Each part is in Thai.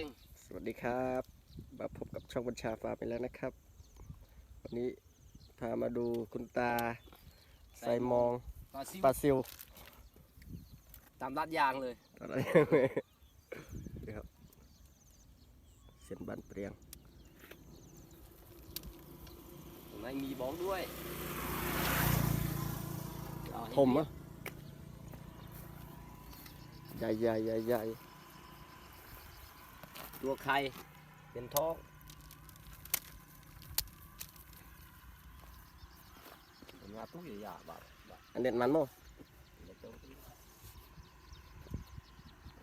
ง สวัสดีครับมาพบกับช่องบัญชาฟาร์มไปแล้วนะครับ วันนี้พามาดูคุณตาใส่มองปลาซิวปลาซิวตามลาดยางเลยตอนนี้นี่ครับเส้นบันเปรียงตรงไหนมีบ้องด้วยเอาให้ผมอะใหญ่ใหญ่ใหญ่ใหญ่ ตัวไข่เป็นท้องผมว่าตู้ใหญ่ๆแบบแบบอันเด็ดมันมั้งเดี๋ยวเติม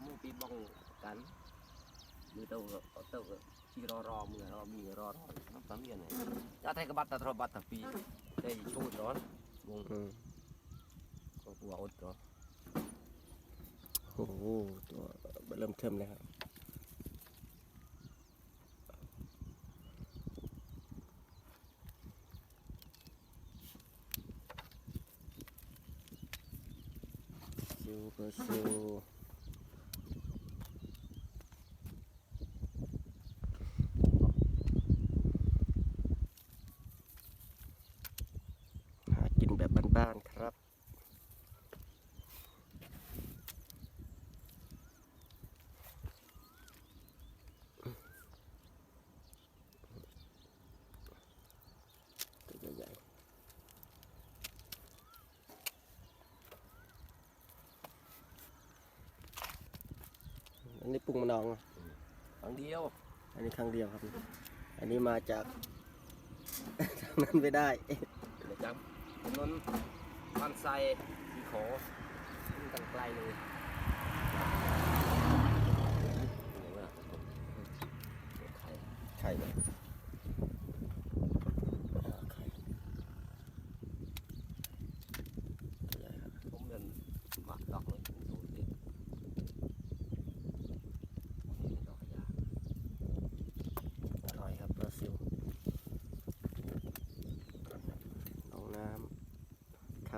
มือปีบ้องกันมือเต้าก็เต้าก็ที่รอรอมือรอมีรอรอน้ำตาเมียนเนี่ยจะไทยกับบัตรตะทรบัตรตะปีได้ชูดร้อนวงอืมก็กลัวอดก็โอ้โหตัวเริ่มเทิมเลยครับ ซิวปลาซิว หากินแบบบ้านๆครับ ตัวใหญ่ ๆอันนี้ปรุงมะนาวอะครั้งเดียว อันนี้ครั้งเดียวครับ อันนี้มาจาก ทางนั้นไม่ได้เดี๋ยวจับถนนบ้านไซที่ขอขึ้นกันไกลเลยเห็นไหมล่ะตัวไข่ ไข่เลยไข่ตัวใหญ่ครับ ผมเดินหมักดอกเลยสูตรเด็ดนี่ดอกยา อร่อยครับปลาซิวเอาน้ำข้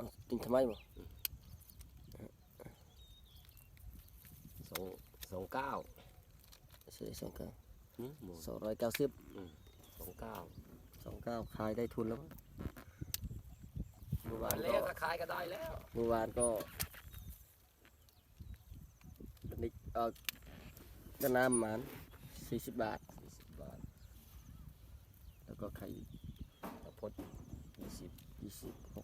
ะน้ำหมูหมูแบบเนี้ยรูเล็กส่วนๆอันนี้ติงโมอยู่เหรอเพิ่งซื้อมาเอาติงทำไมบ่สองสองเก้าเสียสองเก้าหืมหมูสองร้อยเก้าสิบสองเก้าสองเก้าขายได้ทุนแล้วมั้งเมื่อวานแล้ก็วก็ขายก็ได้แล้วเมื่อวานก็อันนี้เออก็น้ำหมันสี่สิบบาทสี่สิบบาท แล้วก็ไข่กระพดยี่สิบยี่สิบหกสิบ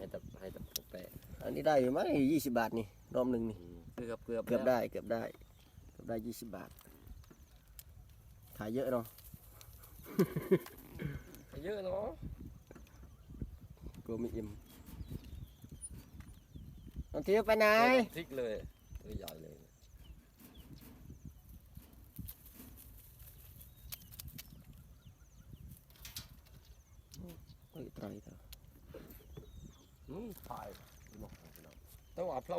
ให้แต่ให้แต่พวกแปะอันนี้ได้อยู่มั้งยี่สิบบาทนี่รอบหนึ่งนี่อืมเกือบเกือบเกือบแล้วได้เกือบได้เกือบได้ยี่สิบบาท ขายเยอะเนาะเยอะเนาะกลัวไม่อิ่มน้องเทียวไปไหนพริกเลยตัวใหญ่เลยเฮ้ยไตรเถอะอืมถ่ายเนาะแต่ว่าเรา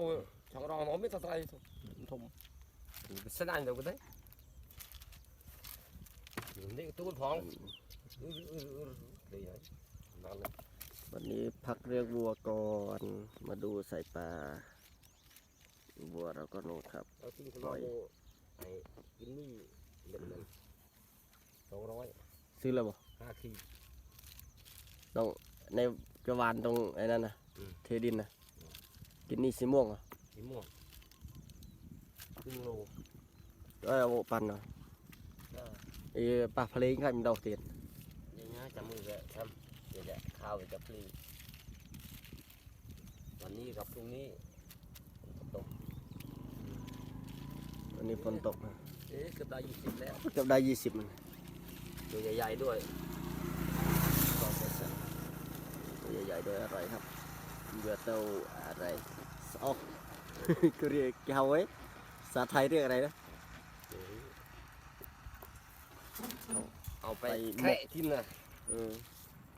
ช่างรองน้องไม่ตัดไรทุ่มเส้นานเดียวกันได้นี่ตู้พองวันนี้พักเรียกวัวก่อนมาดูใส่ปลาวัวเราก็นูครับเอาที่เราไอ้กินนี่เล่นนั้นสองร้อยซื้อแล้วบ่ห้าขีดต้องใน กระวานตรงไอ้นั่นนะอืม เทดินนะกินนี่สีม่วงเหรอะสีม่วงครึ่งโลเอ้ยเอาปั่นหน่อยก็ไอ้ปลาเพลงใครมันดอกเตียนยังไงจำมือแกทำเดี๋ยวจะข้าวจะพลีวันนี้กับพรุ่งนี้ตกวันนี้ฝนตกนะเอ๊ะเกือบได้ยี่สิบแล้วเกือบได้ยี่สิบมันตัวใหญ่ๆด้วย สองเปอร์เซ็นต์ ตัวใหญ่ๆด้วยอะไรครับเรือเต้าอะไรอ๋อก็เรียกเกาไว้ภาษาไทยเรียกอะไรนะเอ๊ะเอาไปไปหมกแค่ทิมนะเออ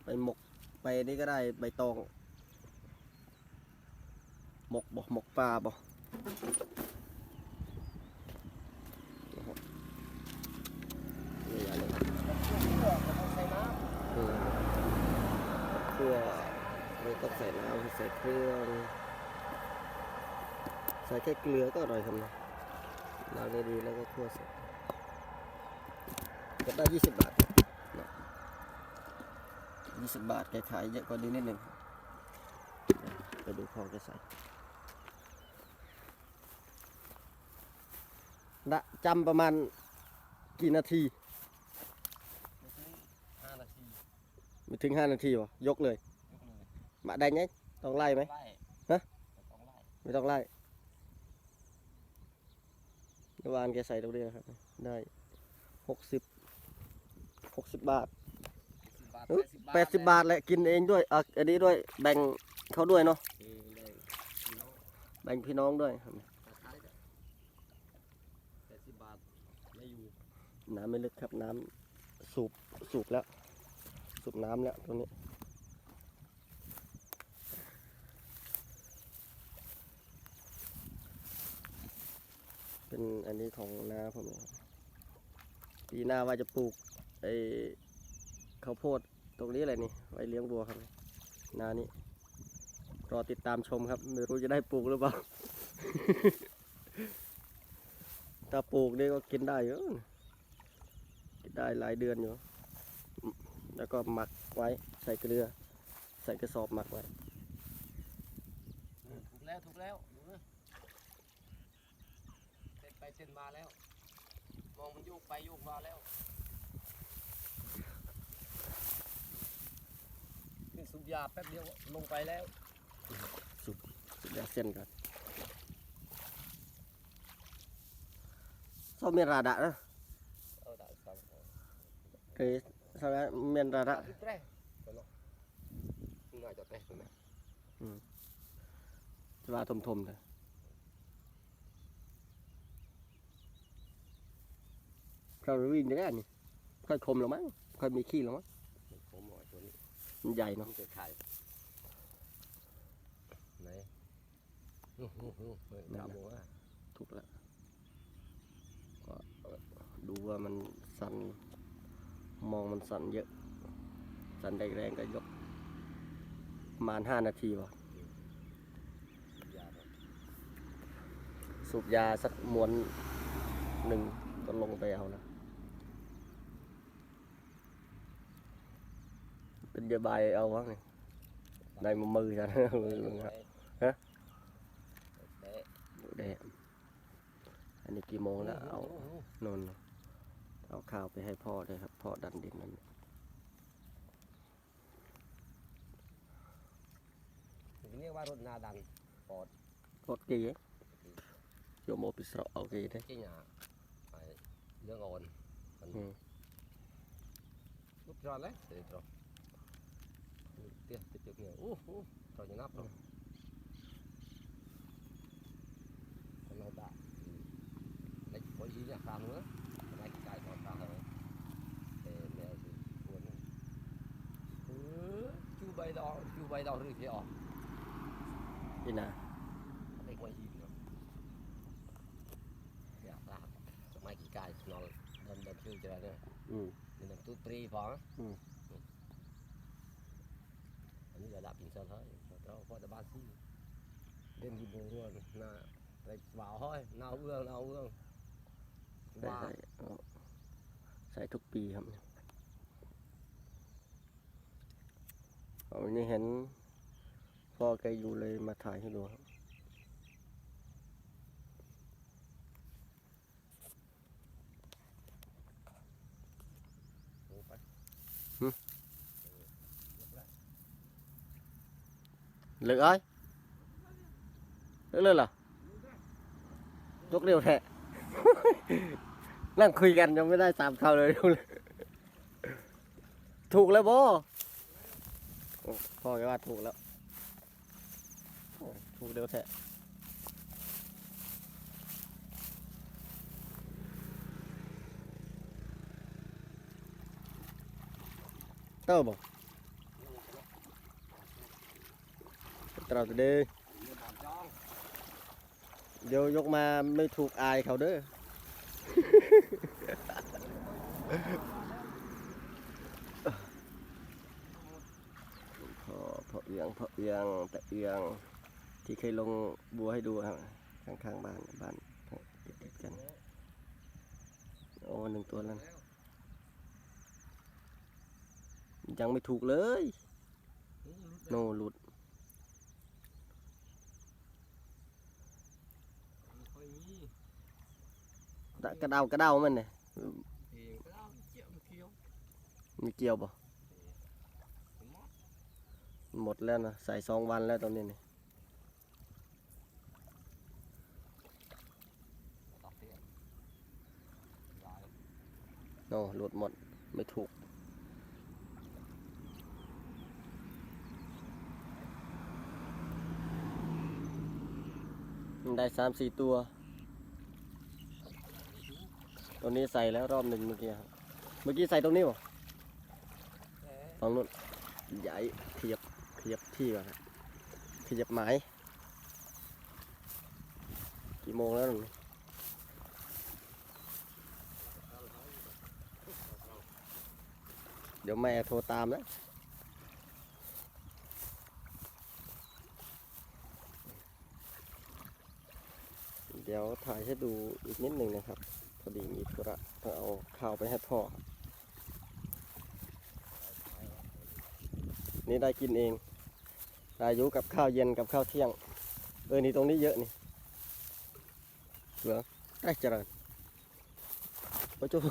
ไปหมกไปนี่ก็ได้ใบตองหมกบ่หมกปลาบ่โอ้โหนี่อะไรครับเออ เครื่องเราต้องใส่น้ำใส่เครื่อง ใส่แค่เกลือก็อร่อยครับนะล้างดีๆแล้วก็คั่วเสร็จก็ได้ยี่สิบบาทนะยี่สิบบาทแกขายเยอะกว่านี้นิดหนึ่งไปดูของแกใส่ละจำประมาณกี่นาทีห้านาทีไม่ถึงห้านาทีวะยกเลยยกเลย มาได้ไงต้องไล่ไหมไล่ฮะต้องไล่ไม่ต้องไล่เมื่อวานแกใส่ตรงนี้นะครับ ได้หกสิบหกสิบบาทสิบบาทเอ้ยแปดสิบบาทแหละกินเองด้วยอะอันนี้ด้วยแบ่งเขาด้วยเนาะเออได้พี่น้องแบ่งพี่น้องด้วยครับราคาเนี่ยแปดสิบบาทไม่อยู่น้ำไม่ลึกครับน้ำสูบสูบแล้ว สูบน้ำแล้วตรงนี้ เป็นอันนี้ของน้าผมเองครับปีหน้าว่าจะปลูกไอ้ข้าวโพดตรงนี้อะไรนี่ไว้เลี้ยงวัวครับ นานี้รอติดตามชมครับ ไม่รู้จะได้ปลูกหรือเปล่า ถ้าปลูกนี่ก็กินได้เยอะกินได้หลายเดือนอยู่ แล้วก็หมักไว้ใส่เกลือ ใส่กระสอบหมักไว้ ถูกแล้ว ถูกแล้วดูนะ เต้นไปเต้นมาแล้ว มองมันโยกไปโยกมาแล้วขึ้นสุบยาแป๊บเดียวลงไปแล้วสุดยาเส้นกัน sau miền rà đã đó เอาได้ครับ cái sau đó miền rà đã แตรไปเนาะน่าจะแตรนะ và thùm thùm thôi sao nó วิ่งได้นี่ค่อยคมแล้วมั้งค่อยมีขี้แล้วมั้งผมหน่อยตัวนี้มันใหญ่น้อเนาะงจะขายไหนอื้อหือหือเฮ้ยดำหัวถูกแล้วก็ดูว่ามันสั่นมองมันสั่นเยอะ สั่นแรงๆก็ยกประมาณห้านาทีวะยาครับสูบยาสักมวนหนึ่งก็ลงไปเอานะ เป็นยาบายเอาวะนี่ได้มามือฉันลุงครับฮะเตะเดะอันนี้กี่โมงแล้วเอานนเอาข้าวไปให้พ่อเลยครับ พ่อดันดินนั่นเรียกว่ารถนาดันปอดรถกี่โยมโมปิสระเอากี่ได้เจียาไปเรื่องอ่อนมันอืมลูกจอนเลยเดี๋ยวจอน เตี้ยติดจุกเนี่ยอู้หูจอนจะนับเนาะคนเราด่าในคนอีเนี่ยตามเนื้อในกายของตามเลยเออแมวสิควรเออจูใบดอกจูใบดอกหรือเที่ยวนี่นะเด็กวัยยี่เนาะอยากลาบสมัยกี่กายนอนเดินเดินชื่อเจอเนี่ยอืมนี่น้ำตุ้ตรีพออืม อัน นี้ระดับอินเตอร์เฮ้ยเราพอจะบ้านซี่เล่นที่บัวร่วนน่าไปบ่าวห้อยนาวเอื้องนาวเอื้องใส่ว่าใส่เอาใส่ทุกปีครับเอาวันนี้เห็นพ่อแกอยู่เลยมาถ่ายให้ดูครับ ลงไป เหลือเอ้ยเหลือเลยเหรอยกเร็วแท้นั่งคุยกันยังไม่ได้สามคำเลยดูเลยถูกแล้วโบอพ่อแกว่าถูกแล้ว ถูกเร็วแท้เต้าบ่า ตัวเด้อเดี๋ยวยกมาไม่ถูกอายเขาเด้อพอพอเอียงพอเอียงแต่เอียง ที่เคยลงบัวให้ดูครับข้างๆบ้านบ้านติดติดๆกันโอ้หนึ่งตัวแล้วยังไม่ถูกเลย โนหลุด ไม่ค่อยมี ดะ กระเดากระเดามันเนี่ยเองก็เอาเกี่ยวเกี่ยวมีเกี่ยวบ่หมดแล้วนะใส่สองวันแล้วตอนนี้นี่ตัดเตี้โนหลุดหมดไม่ถูกได้สามสี่ตัว ตัวนี้ใส่แล้วรอบหนึ่งเมื่อกี้ครับเมื่อกี้ใส่ตรงนี้บ่แหมฝั่งนู้นใหญ่ขยับขยับที่ก่อนครับขยับไม้กี่โมงแล้วหนูเดี๋ยวแม่โทรตามนะเดี๋ยวถ่ายให้ดูอีกนิดหนึ่งนะครับ พอดีมีธุระต้องเอาข้าวไปให้พ่อครับนี่ได้กินเองอายุกับข้าวเย็นกับข้าวเที่ยง เออ นี่ตรงนี้เยอะนี่ เหรอได้เจริญโอ้โห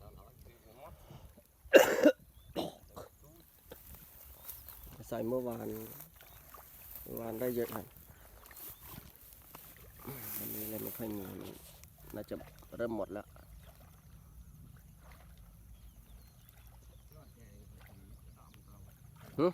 สารพัดคือผมมอด ใส่เมื่อวานเมื่อวานได้เยอะหน่อยวันนี้เลยไม่ค่อยมีน่าจะเริ่มหมดแล้ว ยอดแดงสามตัว หึ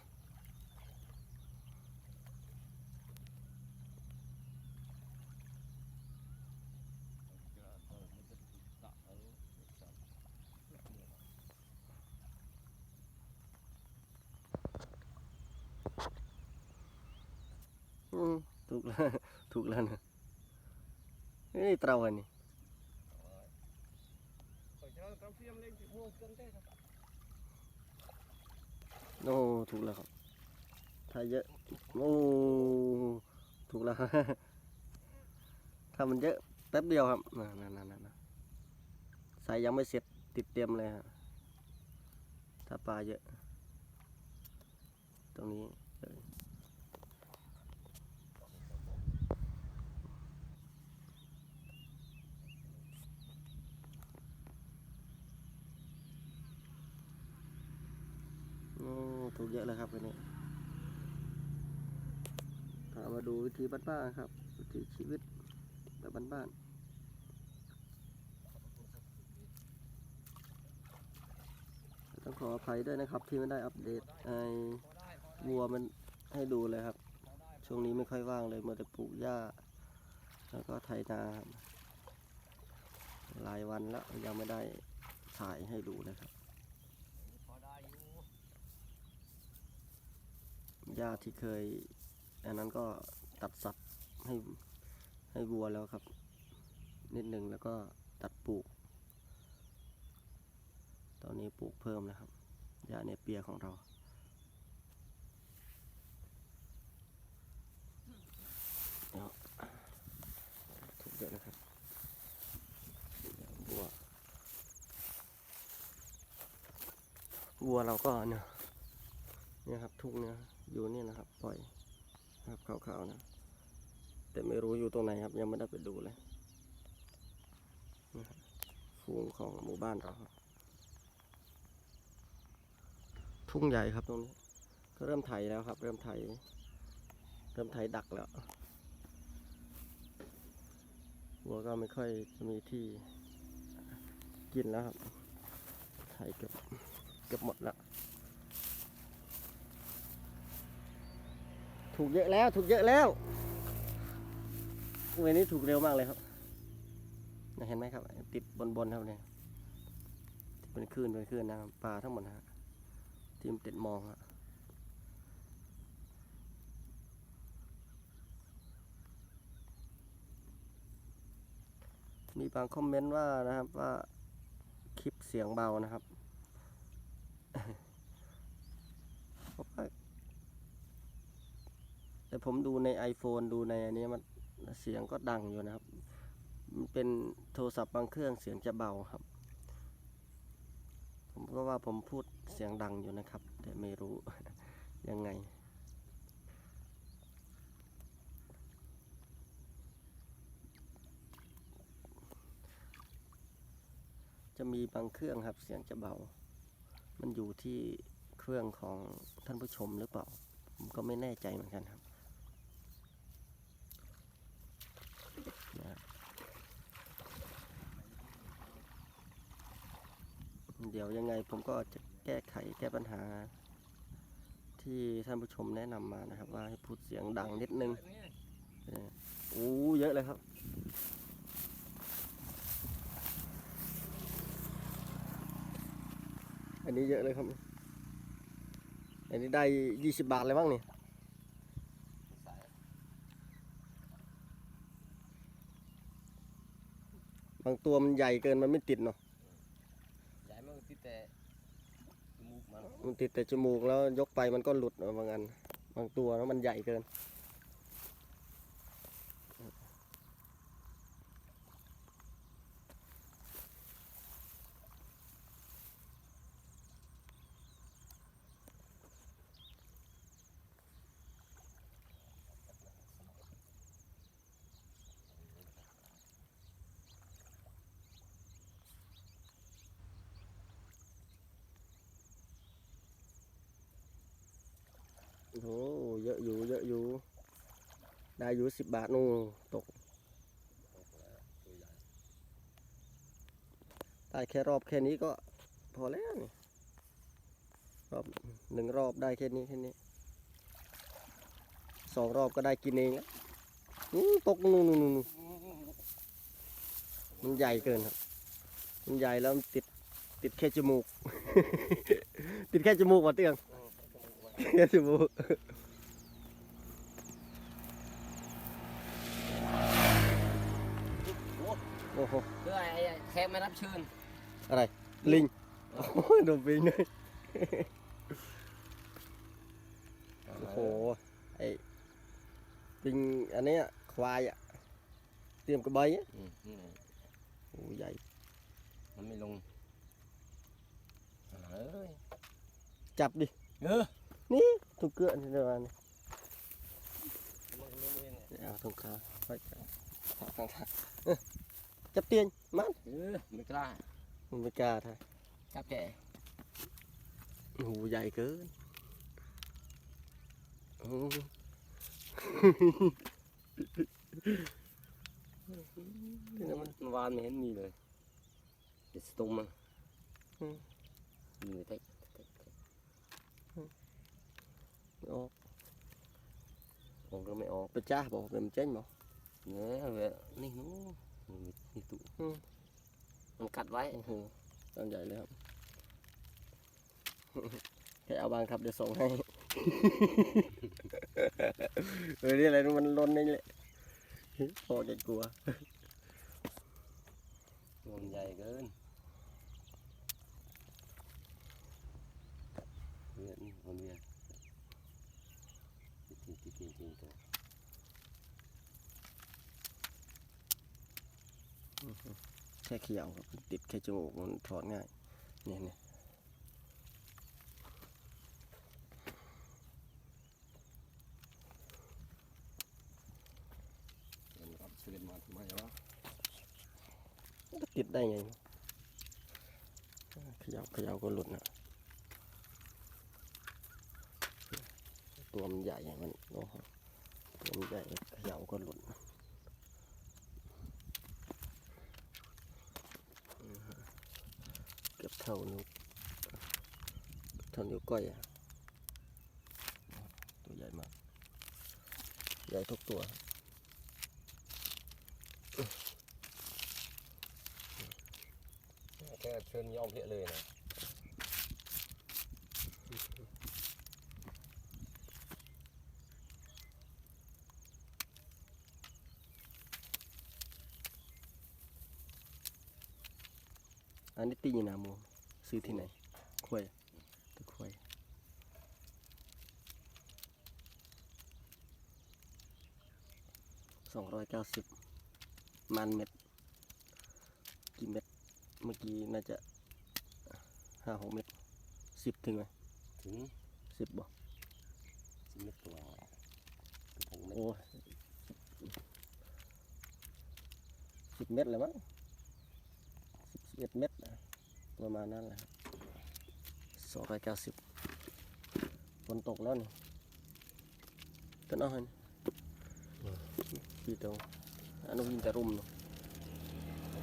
อืมถูก แล้วถูกแล้วนะนี่เตราอันนี้โอ้ถูกแล้วครับถ้าเยอะโอ้ถูกแล้วถ้ามันเยอะแป๊บเดียวครับนั่นนั่นนั่นนั่นใส่ยังไม่เสร็จติดเตรียมเลยฮะถ้าปลาเยอะ ตรงนี้เลยโอ้ ถูกเยอะเลยครับวันนี้ถ้ามาดูวิธีบ้านๆครับ วิถีชีวิตแบบบ้านๆต้องขออภัยด้วยนะครับที่ไม่ได้อัปเดตไอ้วัวมันให้ดูเลยครับ ช่วงนี้ไม่ค่อยว่างเลยมื่อแต่ปลูกหญ้า แล้วก็ไถนาหลายวันแล้วยังไม่ได้ถ่ายให้ดูเลยครับ หญ้าที่เคย อันนั้นก็ตัดสับให้ให้วัวแล้วครับ นิดหนึ่งแล้วก็ตัดปลูก ตอนนี้ปลูกเพิ่มนะครับหญ้าเนเปียของเราเดี๋ยวถูกเยอะนะครับวัววัวเราก็เนี่ยเนี่ยครับทุ่งเนี่ย อยู่นี่นะครับปล่อยครับขาวๆนะ แต่ไม่รู้อยู่ตรงไหนครับ ยังไม่ได้ไปดูเลยนะครับฟูงของหมู่บ้านเราครับทุ่งใหญ่ครับตรงนี้ ก็เริ่มไถแล้วครับ เริ่มไถ เริ่มไถดักแล้ววัวก็ไม่ค่อยจะมีที่กินแล้วครับไถเกือบเกือบหมดแล้ว ถูกเยอะแล้วถูกเยอะแล้วเวนี้ถูกเร็วมากเลยครับเห็นไหมครับ ติดบนบนครับเนี่ยเป็นคลื่นเป็นคลื่นนะครับปลาทั้งหมดฮะทีมติดมองฮะมีบางคอมเมนต์ว่านะครับว่าคลิปเสียงเบานะครับ แต่ผมดูใน iPhone ดูในอันนี้มันเสียงก็ดังอยู่นะครับ มันเป็นโทรศัพท์บางเครื่องเสียงจะเบาครับ ผมก็ว่าผมพูดเสียงดังอยู่นะครับ แต่ไม่รู้ยังไงจะมีบางเครื่องครับเสียงจะเบา มันอยู่ที่เครื่องของท่านผู้ชมหรือเปล่า ผมก็ไม่แน่ใจเหมือนกันครับ นะเดี๋ยวยังไงผมก็จะแก้ไขแก้ปัญหา ที่ท่านผู้ชมแนะนำมานะครับ ว่าให้พูดเสียงดังนิดนึงโอ้เยอะเลยครับอันนี้เยอะเลยครับ อันนี้ได้ยี่สิบบาทเลยมั้งนี่ สาย บาง ตัวมันใหญ่เกินมันไม่ติดเนาะใหญ่มากที่แต่จมูกมันมันติดแต่จมูกแล้วยกไปมันก็หลุดเนาะบางอันบางตัวแล้วมันใหญ่เกิน โอ้เยอะอยู่เยอะอยู่ ได้อยู่สิบบาทนู่นตกตได้แค่รอบแค่นี้ก็พอแล้วนี่รอบหนึ่งรอบได้แค่นี้แค่นี้สองรอบก็ได้กินเองแล้วตกนู่นนู่นนู่นมันใหญ่เกินครับมันใหญ่แล้วมันติดติดแค่จมูก ติดแค่จมูกว่ะเตียง แค่จมูกโอ้โอ้โหเพื่อไอ้แขกไม่รับเชิญ อะไร ลิง โอ้ยโดนปิงเลยโอ้โห ไอ้ปิงอันนี้ควายอะ เตรียมกระบายอะโอ้ใหญ่ มันไม่ลงเอ้ยจับดิ เออ นี่ถุงเกลือนี่เดี๋ยวอันนี้มันก็ลงเองไงเอาถุงขาไว้จับขาข้างทางเอ้ยจับเตียนมันเออไม่กล้ามันไม่กล้าท่าจับแกโอ้โหใหญ่เกินโอ้นี่มันวานไม่เห็นมีเลยเด็ดสตุ้มมันมีแต่ ออกผมก็ไม่ออกไปจ้าบอกเป็นเจ๊งบอกเนี่ยเว้ยนี่นู้นมีมีตุอืมมันกัดไว้โอ้โหตอนใหญ่เลยครับแค่เอาบางครับเดี๋ยวส่งให้เออนี่อะไรรู้มันล้นนี่แหละพอจะกลัวตัวมันใหญ่เกินเนี่ยนี่มันเนี่ยจริง จริงจริงตัวแค่เขียวครับติดแค่จมูกมันถอดง่ายเนี่ยเนี่ยติดได้ไงเขยับขยับก็หลุดนะตัวมันใหญ่มัน โลหะลมใหญ่เขย่าก็หลุดเก็บเท่านิ้วเท่านิ้วก้อยอะตัวใหญ่มาก ใหญ่ทุกตัวแค่เชิญยอมเพลยเลยนะ ซื้อที่ไหนควยตะควยสองร้อยเก้าสิบมันเม็ด กี่เม็ด เมื่อกี้น่าจะห้าหกเม็ดสิบถึงไหมถึงสิบบ่สิบเมตรตัวหกเมตรโอ้สิบเม็ดเลยมั้งสิบเอ็ดเม็ดนะ ประมาณนั้นแหละสองร้อยเก้าสิบฝนตกแล้วนี่ก็น้อยนี่พี่ตรงอันนู้นยินแต่รุมเนาะ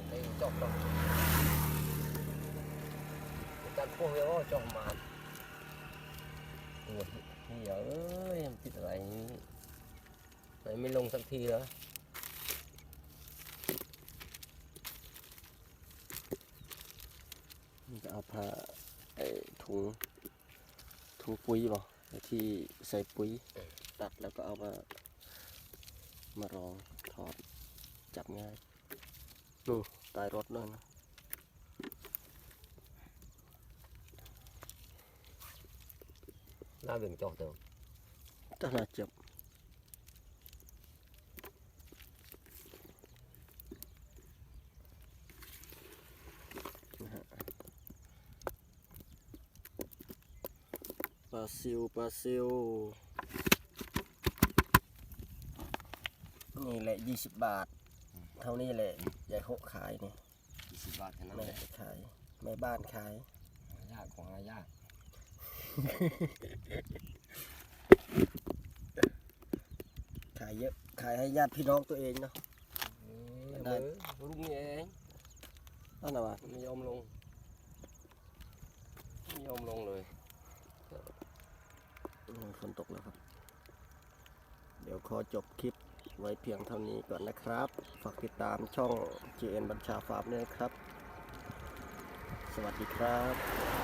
ไอ้จอกจอกการพวกเรียกว่าจอกมาโอ้ยนี่เอ้ยมันติดอะไรนี่ไหนไม่ลงสักทีเหรอ นี่ก็ เอาผ้าไอ้ถุงถุงปุ๋ยบ่ไอ้ที่ใส่ปุ๋ยตัดแล้วก็เอามามารองถอดจับง่ายนู่นใตายรถนั่นนะหน้าเบี่ยงจอกเติมตั้งน่าเจ็บนะฮะปลาซิวปลาซิวนี่แหละยี่สิบบาท เท่านี้แหละยายหกขายนี่ยี่สิบบาทแค่นั้นแม่แหละจะขายแม่บ้านขาย หายากของหายากขายเยอะขายให้ญาติพี่น้องตัวเองเนาะ ได้ ได้รุ่งนี้เองนั่นน่ะวะไม่ยอมลงไม่ยอมลงเลยโอ้ย ฝนตกแล้วครับ เดี๋ยวขอจบคลิปไว้เพียงเท่านี้ก่อนนะครับ ฝากติดตามช่อง GN บัญชาฟาร์มด้วยครับ สวัสดีครับ